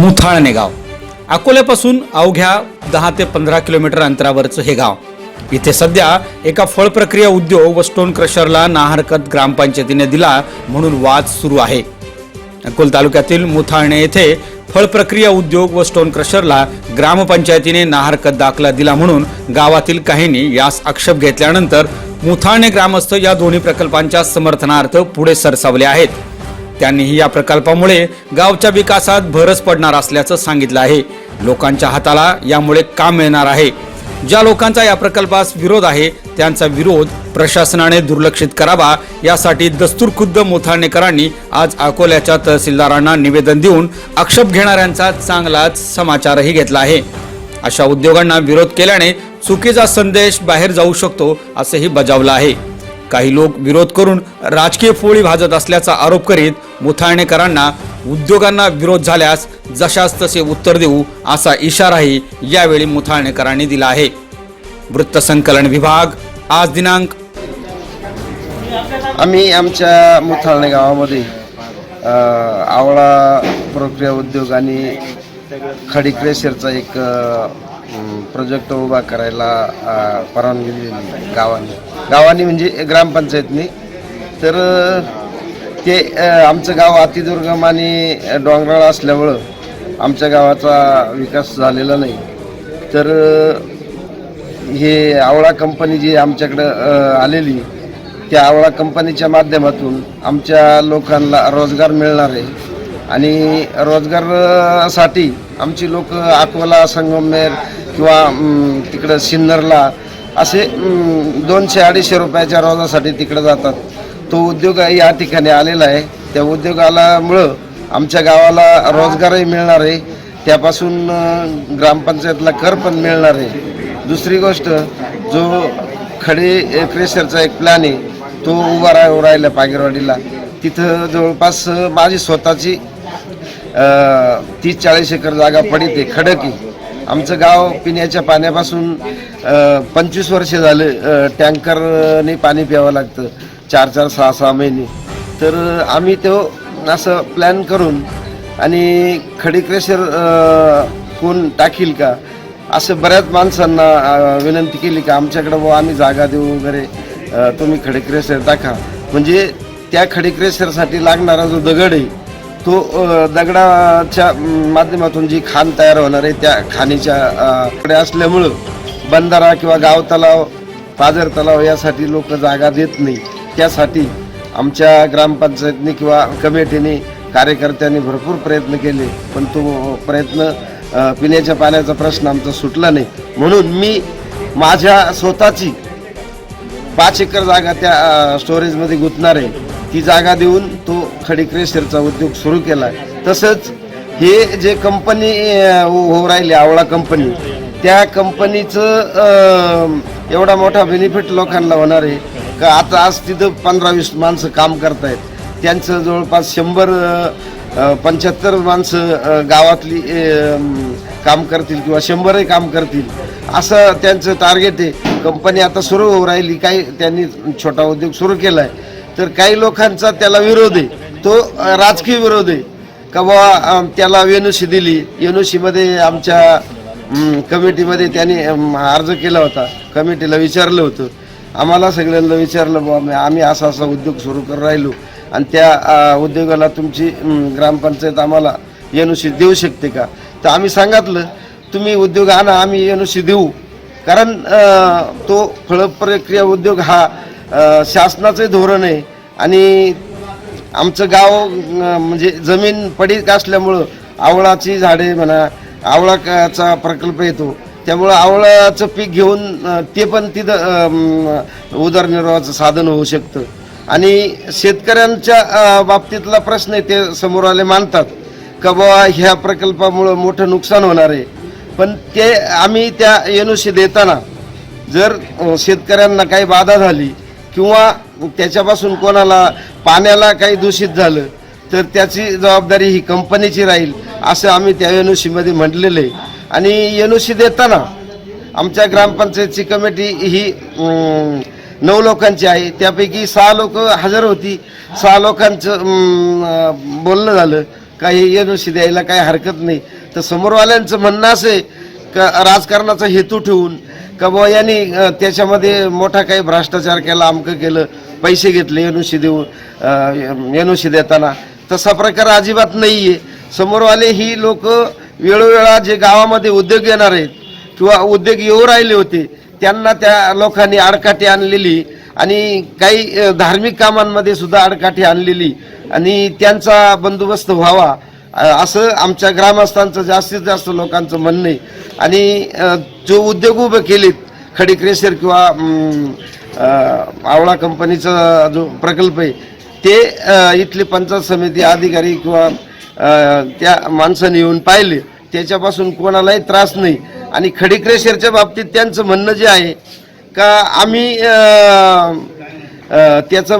मुथाळणे गाव अकोल्यापासून अवघ्या दहा ते पंधरा किलोमीटर अंतरावरचं हे गाव. इथे सध्या एका फळ प्रक्रिया उद्योग व स्टोन क्रशरला नाहरकत ग्रामपंचायतीने दिला म्हणून वाद सुरू आहे. अकोल तालुक्यातील मुथाळणे येथे फळ प्रक्रिया उद्योग व स्टोन क्रशरला ग्रामपंचायतीने नाहरकत दाखला दिला म्हणून गावातील काहींनी यास आक्षेप घेतल्यानंतर मुथाळणे ग्रामस्थ या दोन्ही प्रकल्पांच्या समर्थनार्थ पुढे सरसावले आहेत. त्यांनीही या प्रकल्पामुळे गावच्या विकासात भरच पडणार असल्याचं सांगितलं आहे. लोकांच्या हाताला यामुळे काम मिळणार आहे. ज्या लोकांचा या प्रकल्पास विरोध आहे त्यांचा विरोध प्रशासनाने दुर्लक्षित करावा यासाठी दस्तूर खुद्द मोथाळणेकरांनी आज अकोल्याच्या तहसीलदारांना निवेदन देऊन आक्षेप घेणाऱ्यांचा चांगलाच समाचारही घेतला आहे. अशा उद्योगांना विरोध केल्याने चुकीचा संदेश बाहेर जाऊ शकतो असंही बजावलं आहे. काही लोक विरोध करून राजकीय फोळी भाजत असल्याचा आरोप करीत मुथाळणेकरांना उद्योगांना विरोध झाल्यास जशास तसे उत्तर देऊ असा इशाराही यावेळी मुथाळणेकरांनी दिला आहे. वृत्तसंकलन विभाग आज दिनांक आम्ही आमच्या मुथाळणे गावामध्ये आवळा प्रक्रिया उद्योग आणि खडी क्रेशरचा एक प्रोजेक्ट उभा करायला परवानगी दिली गावाने. गावाने म्हणजे ग्रामपंचायतनी. तर ते आमचं गाव अतिदुर्गम आणि डोंगराळ असल्यामुळं आमच्या गावाचा विकास झालेला नाही. तर हे आवळा कंपनी जी आमच्याकडं आलेली त्या आवळा कंपनीच्या माध्यमातून आमच्या लोकांना रोजगार मिळणार आहे. आणि रोजगारासाठी आमची लोक अकोला संगमनेर किंवा तिकडं सिन्नरला असे दोनशे अडीचशे रुपयाच्या रोजासाठी तिकडं जातात. तो उद्योग या ठिकाणी आलेला आहे. त्या उद्योगालामुळं आमच्या गावाला रोजगारही मिळणार आहे. त्यापासून ग्रामपंचायतला कर पण मिळणार आहे. दुसरी गोष्ट जो खडे प्रेशरचा एक प्लॅन आहे तो उभा राह राहिला पागेरवाडीला. तिथं जवळपास माझी स्वतःची तीस चाळीस एकर जागा पडित आहे. आमचं गाव पिण्याच्या पाण्यापासून पंचवीस वर्ष झाले टँकरने पाणी प्यावं लागतं चार चार सहा सहा महिने. तर आम्ही तो असं प्लॅन करून आणि खडी क्रेशर कोण टाकील का? असं बऱ्याच माणसांना विनंती केली का आमच्याकडे बुवा आम्ही जागा देऊ वगैरे तुम्ही खडी क्रेशर टाका. म्हणजे त्या खडी क्रेशरसाठी लागणारा जो दगड आहे तो दगडाच्या माध्यमातून जी खाण तयार होणार आहे त्या खाणीच्या कडे असल्यामुळं बंधारा किंवा गाव तलाव पाझर तलाव यासाठी लोक जागा देत नाही. त्यासाठी आमच्या ग्रामपंचायतने किंवा कमिटीने कार्यकर्त्यांनी भरपूर प्रयत्न केले पण तो प्रयत्न पिण्याच्या पाण्याचा प्रश्न आमचा सुटला नाही. म्हणून मी माझ्या स्वतःची पाच एकर जागा त्या स्टोरेजमध्ये गुंतणार आहे. ती जागा देऊन तो खडीक्रेशरचा उद्योग सुरू केला. आहे तसंच हे जे कंपनी होऊ राहिली आवळा कंपनी त्या कंपनीचं एवढा मोठा बेनिफिट लोकांना होणार आहे. का आता आज तिथं पंधरा वीस माणसं काम करतायत. त्यांचं जवळपास शंभर पंच्याहत्तर माणसं गावातली काम करतील किंवा शंभरही काम करतील. असं त्यांचं टार्गेट आहे. कंपनी आता सुरू होऊ राहिली. काही त्यांनी छोटा उद्योग सुरू केला आहे तर काही लोकांचा त्याला विरोध आहे. तो राजकीय विरोध आहे. का बाबा त्याला वेनुशी दिली. वेनुशीमध्ये आमच्या कमिटीमध्ये त्यांनी अर्ज केला होता. कमिटीला विचारलं होतं. आम्हाला सगळ्यांना विचारलं बाबा आम्ही असा असा उद्योग सुरू करून राहिलो. आणि त्या उद्योगाला तुमची ग्रामपंचायत आम्हाला एनुशी देऊ शकते का? तर आम्ही सांगितलं तुम्ही उद्योग आणा आम्ही एनुशी देऊ. कारण तो फळप्रक्रिया उद्योग हा अ, शासनाचे धोरण आहे. आणि आमचं गाव म्हणजे जमीन पडीक असल्यामुळं आवळाची झाडे म्हणा आवळाचा प्रकल्प येतो. त्यामुळं आवळाचं पीक घेऊन ते पण तिथं उदरनिर्वाहाचं साधन होऊ शकतं. आणि शेतकऱ्यांच्या बाबतीतला प्रश्न आहे ते समोर आले मानतात. का बाबा ह्या प्रकल्पामुळं मोठं नुकसान होणार आहे. पण ते आम्ही त्या एनुशी देताना जर शेतकऱ्यांना काही बाधा झाली किंवा त्याच्यापासून कोणाला पाण्याला काही दूषित झालं तर त्याची जबाबदारी ही कंपनीची राहील असं आम्ही त्या एनुशीमध्ये म्हटलेलं आहे. आणि एनुशी देताना आमच्या ग्रामपंचायतची कमिटी ही नऊ लोकांची आहे. त्यापैकी सहा लोक हजर होती. सहा लोकांचं बोलणं झालं. काही एनओसी द्यायला काही हरकत नाही. तर समोरवाल्यांचं म्हणणं असं आहे क राजकारणाचा हेतू ठेवून का बुवा यांनी त्याच्यामध्ये मोठा काही भ्रष्टाचार केला अमकं केलं पैसे घेतले एनओसी देऊन एनओसी देताना. तसा प्रकार अजिबात नाही आहे समोरवाले ही लोक वेळोवेळा जे गावामध्ये उद्योग येणार आहेत किंवा उद्योग येऊ राहिले होते त्यांना त्या लोकांनी आडकाठी आणलेली आणि काही धार्मिक कामांमध्ये सुद्धा आडकाठी आणलेली आणि त्यांचा बंदोबस्त व्हावा. असं आमच्या ग्रामस्थांचं जास्तीत जास्त लोकांचं म्हणणं आहे. आणि जो उद्योग उभे केलेत खडीक्रेशर किंवा आवळा कंपनीचा जो प्रकल्प आहे ते इथली पंचायत समिती अधिकारी किंवा त्या माणसाने येऊन पाहिले. त्याच्यापासून कोणालाही त्रास नाही. आणि खडीक्रेशरच्या बाबतीत त्यांचं म्हणणं जे आहे का आम्ही त्याचं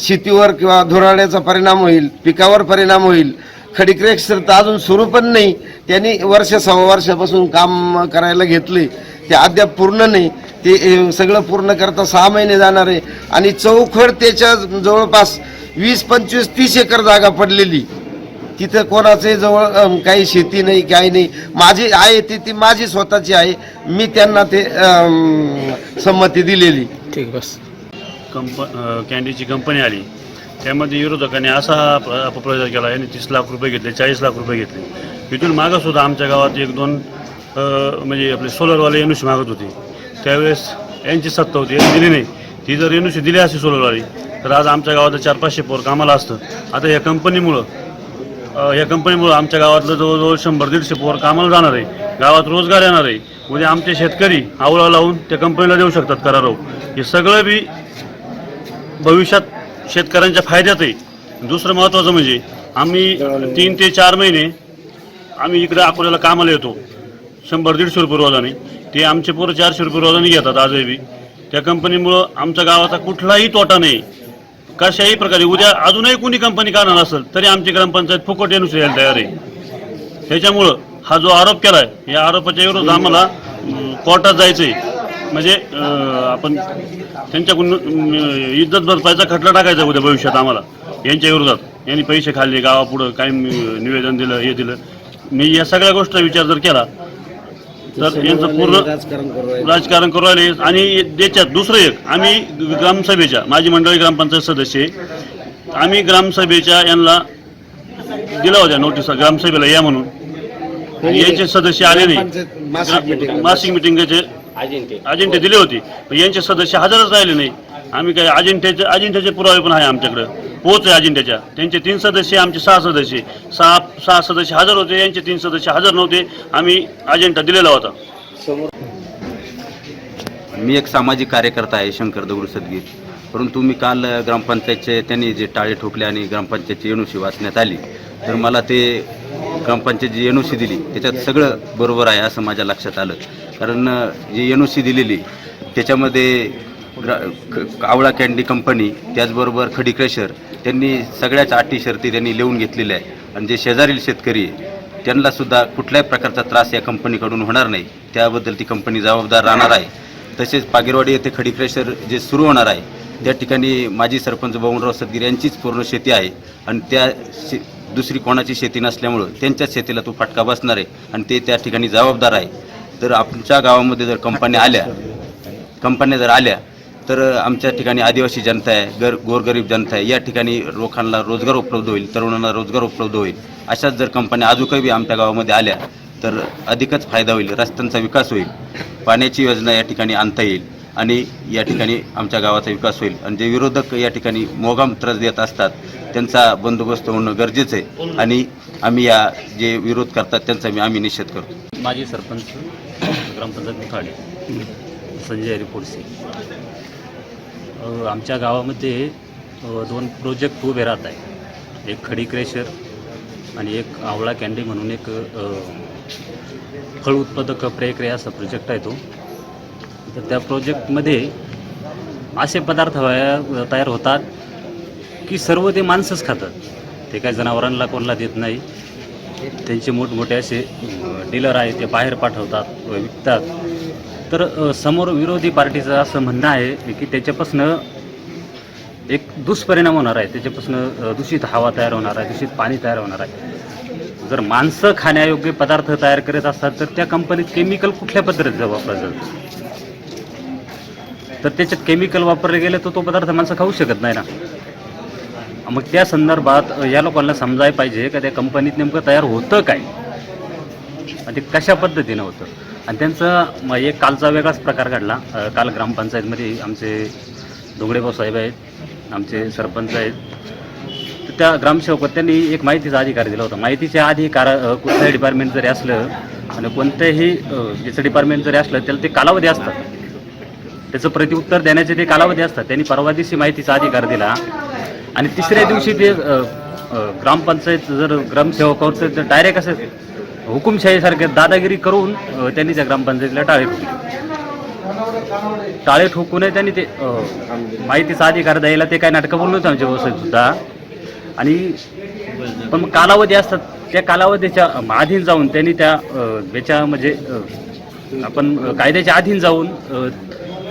शेतीवर किंवा धुराड्याचा परिणाम होईल पिकावर परिणाम होईल खडीक्रेशर तर अजून सुरू पण नाही. त्यांनी वर्ष सव्वा वर्षापासून काम करायला घेतले. ते अद्याप पूर्ण नाही. ते सगळं पूर्ण करता सहा महिने जाणार आहे. आणि चौखड त्याच्या जवळपास वीस पंचवीस तीस एकर जागा पडलेली. तिथं कोणाचे जवळ काही शेती नाही काही नाही. माझी आहे ती ती माझी स्वतःची आहे. मी त्यांना ते संमती दिलेली. ठीक बस. कंप कँडीची कॅन्डीची कंपनी आली. त्यामध्ये विरोधकांनी असा अपप्रचार केला यांनी तीस लाख रुपये घेतले चाळीस लाख रुपये घेतले. इथून मागंसुद्धा आमच्या गावात एक दोन म्हणजे आपले सोलरवाले एनुशी मागत होते. त्यावेळेस यांची सत्ता होती यांनी दिली नाही. ती जर एनुशी दिली असती सोलरवाली तर आज आमच्या गावात चार पाचशे पोर कामाला असतं. आता या कंपनीमुळं या कंपनीमुळं आमच्या गावातलं जवळजवळ शंभर दीडशे पोर कामाला जाणार आहे. गावात रोजगार येणार आहे. उद्या आमचे शेतकरी आवळा लावून त्या कंपनीला देऊ शकतात करारो हे सगळं बी भविष्यात शेतकऱ्यांच्या फायद्यात आहे दुसरं महत्त्वाचं म्हणजे आम्ही तीन ते चार महिने आम्ही इकडे अकोल्याला कामाला येतो. शंभर दीडशे रुपये रोजाने. ते आमचे पोरं चारशे रुपये रोजाने घेतात आजही बी. त्या कंपनीमुळं आमच्या गावाचा कुठलाही तोटा नाही. कशाही प्रकारे उद्या अजूनही कोणी कंपनी काढणार असेल तरी आमची ग्रामपंचायत फुकट येणूस यायला तयार आहे. त्याच्यामुळं हा जो आरोप केला आहे या आरोपाच्या विरोधात आम्हाला कोर्टात जायचं आहे म्हणजे आपण त्यांच्याकडून इज्जत भरपायचा खटला टाकायचा उद्या भविष्यात आम्हाला यांच्या विरोधात यांनी पैसे खाल्ले गावापुढं काय निवेदन दिलं हे दिलं मी या सगळ्या गोष्टीचा विचार जर केला तर यांचं पूर्ण राजकारण करू राहिले. आणि त्याच्यात दुसरं एक आम्ही ग्रामसभेच्या माझी मंडळी ग्रामपंचायत सदस्य. आम्ही ग्रामसभेच्या यांना दिला होत्या नोटीस ग्रामसभेला या म्हणून याचे सदस्य आले नाही. मासिक मिटिंगचे अजेंडे दिले होते. पण यांचे सदस्य हजरच राहिले नाही. आम्ही काय अजेंड्याचे अजेंड्याचे पुरावे पण आहे आमच्याकडे. पोच आहे अजेंड्याच्या त्यांचे तीन सदस्य आमचे सहा सदस्य. सहा सहा सदस्य हजर होते यांचे तीन सदस्य हजर नव्हते. आम्ही अजेंडा दिलेला होता. मी एक सामाजिक कार्यकर्ता आहे शंकर दगडू सदगीर परंतु मी काल ग्रामपंचायतचे त्यांनी जे टाळे ठोकले आणि ग्रामपंचायतची एनओसी वाचण्यात आली तर मला ते ग्रामपंचायत जी एनओसी दिली त्याच्यात सगळं बरोबर आहे असं माझ्या लक्षात आलं. कारण जी एनओसी दिलेली त्याच्यामध्ये ग्रा क- आवळा कॅन्डी कंपनी त्याचबरोबर खडी क्रशर त्यांनी सगळ्याच अटी शर्ती त्यांनी लिहून घेतलेल्या आहे आणि जे शेजारील शेतकरी आहे त्यांना सुद्धा कुठल्याही प्रकारचा त्रास या कंपनीकडून होणार नाही. त्याबद्दल ती कंपनी जबाबदार राहणार आहे. तसेच पागेरवाडी येथे खडी क्रेशर जे सुरू होणार आहे त्या ठिकाणी माजी सरपंच बबनराव सदगीर यांचीच पूर्ण शेती आहे. आणि त्या शे दुसरी कोणाची शेती नसल्यामुळं त्यांच्याच शेतीला तो फटका बसणार आहे आणि ते त्या ठिकाणी जबाबदार आहे. तर आमच्या गावामध्ये जर कंपन्या आल्या कंपन्या जर आल्या तर आमच्या ठिकाणी आदिवासी जनता आहे गर गोरगरीब जनता आहे. या ठिकाणी लोकांना रोजगार उपलब्ध होईल तरुणांना रोजगार उपलब्ध होईल. अशाच जर कंपन्या अजूनही बी आमच्या गावामध्ये आल्या तर अधिकच फायदा होईल रस्त्यांचा विकास होईल. पाण्याची योजना या ठिकाणी आणता येईल. आणि या ठिकाणी आमच्या गावाचा विकास होईल. आणि जे विरोधक या ठिकाणी मोगाम त्रास देत असतात त्यांचा बंदोबस्त होणं गरजेचं आहे. आणि आम्ही या जे विरोध करतात त्यांचा आम्ही निषेध करतो. माजी सरपंच ग्रामपंचायत मुथाडे संजय हरी आमच्या गावामध्ये दोन प्रोजेक्ट उभे राहत आहे एक खडी क्रेशर आणि एक आवळा कॅन्डी म्हणून एक फळ उत्पादक प्रक्रिया असा प्रोजेक्ट आहे तो. तर त्या प्रोजेक्टमध्ये असे पदार्थ तयार होतात की सर्व ते माणसंच खातात. ते काय जनावरांना कोणाला देत नाही. त्यांचे मोठमोठे असे डीलर आहेत ते बाहेर पाठवतात व विकतात. तर समोर विरोधी पार्टीचं असं म्हणणं आहे की त्याच्यापासून एक दुष्परिणाम होणार आहे. त्याच्यापासून दूषित हवा तयार होणार आहे दूषित पाणी तयार होणार आहे. जर माणसं खाण्यायोग्य पदार्थ तयार करत असतात तर त्या कंपनीत केमिकल कुठल्या पद्धतीचं वापरलं जातं तर त्याच्यात केमिकल वापरले गेले तर तो पदार्थ माणसं खाऊ शकत नाही ना. मग त्या संदर्भात या लोकांना समजायला पाहिजे का त्या कंपनीत नेमकं तयार होतं काय? आणि ते कशा पद्धतीनं होतं? आणि त्यांचं एक कालचा वेगळाच प्रकार घडला. काल ग्रामपंचायतमध्ये आमचे दोंगडेभाऊ साहेब आहेत आमचे सरपंच आहेत. तर त्या ग्रामसेवकात त्यांनी एक माहितीचा अधिकार दिला होता. माहितीच्या अधिकार कुठल्याही कुठलंही डिपार्टमेंट जरी असलं आणि कोणत्याही ज्याचं डिपार्टमेंट जरी असलं त्याला ते कालावधी असतात. त्याचं प्रतिउत्तर देण्याचे ते कालावधी असतात. त्यांनी परवा दिवशी माहितीचा अधिकार दिला. आणि तिसऱ्या दिवशी ते ग्रामपंचायत जर ग्रामसेवकावर तर डायरेक्ट असं हुकुमशाहीसारखे दादागिरी करून त्यांनी त्या ग्रामपंचायतीला टाळे ठोकले. टाळे ठोकूनही त्यांनी ते माहितीचा अधिकार द्यायला ते काय नाटकं बोललो होते आमच्या व्यवसायात सुद्धा. आणि पण मग कालावधी असतात. त्या कालावधीच्या अधीन जाऊन त्यांनी त्या त्याच्या म्हणजे आपण कायद्याच्या अधीन जाऊन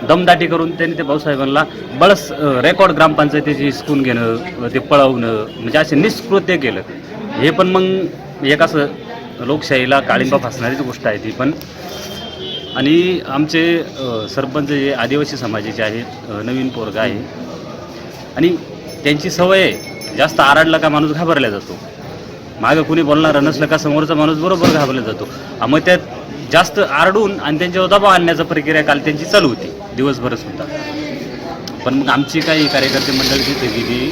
दमदाटी करून त्यांनी ते भाऊसाहेबांना बळस रेकॉर्ड ग्रामपंचायतीची हिसकून घेणं ते पळवणं म्हणजे असे निष्कृत्य केलं. हे पण मग एक असं लोकशाहीला काळिंबा फासणारीच गोष्ट आहे ती पण. आणि आमचे सरपंच जे आदिवासी समाजाचे आहेत नवीन पोरग आहे. आणि त्यांची सवय आहे जास्त आराडला का माणूस घाबरला जातो. मागं कुणी बोलणारं नसलं का समोरचा माणूस बरोबर घाबरला जातो. मग त्यात जास्त आरडून आणि त्यांच्यावर दबाव आणण्याचा प्रक्रिया काल त्यांची चालू होती. दिवसभरच होता. पण मग आमची काही कार्यकर्ते मंडळी तिथे गेली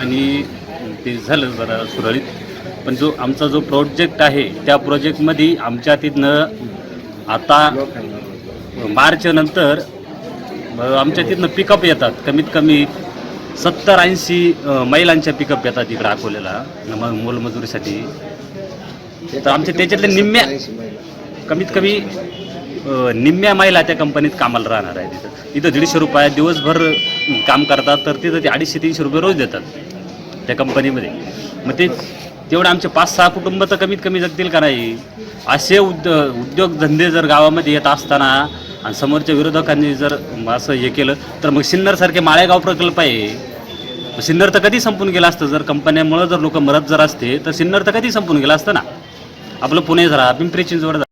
आणि ते झालं जरा सुरळीत. पण जो आमचा जो प्रोजेक्ट आहे त्या प्रोजेक्टमध्ये आमच्या तिथनं आता मार्च नंतर आमच्या तिथनं पिकअप येतात. कमीत कमी सत्तर ऐंशी महिलांच्या पिकअप येतात इकडं अकोल्याला मोलमजुरीसाठी. तर आमच्या त्याच्यातल्या निम्म्या कमीत कमी निम्म्या महिला त्या कंपनीत कामाला राहणार आहे तिथं. इथं दीडशे रुपयात दिवसभर काम करतात तर तिथं ते अडीचशे तीनशे रुपये रोज देतात त्या कंपनीमध्ये. मग ते तेवढे आमचे पाच सहा कुटुंब तर कमीत कमी जगतील का नाही? असे उद्य उद्योगधंदे जर गावामध्ये येत असताना आणि समोरच्या विरोधकांनी जर असं हे केलं तर मग सिन्नरसारखे माळेगाव प्रकल्प आहे. सिन्नर तर कधी संपून गेलं असतं? जर कंपन्यामुळं जर लोक मरत जर असते तर सिन्नर तर कधी संपून गेलं असतं ना? आपलं पुणे जरा पिंपरी चिंचवड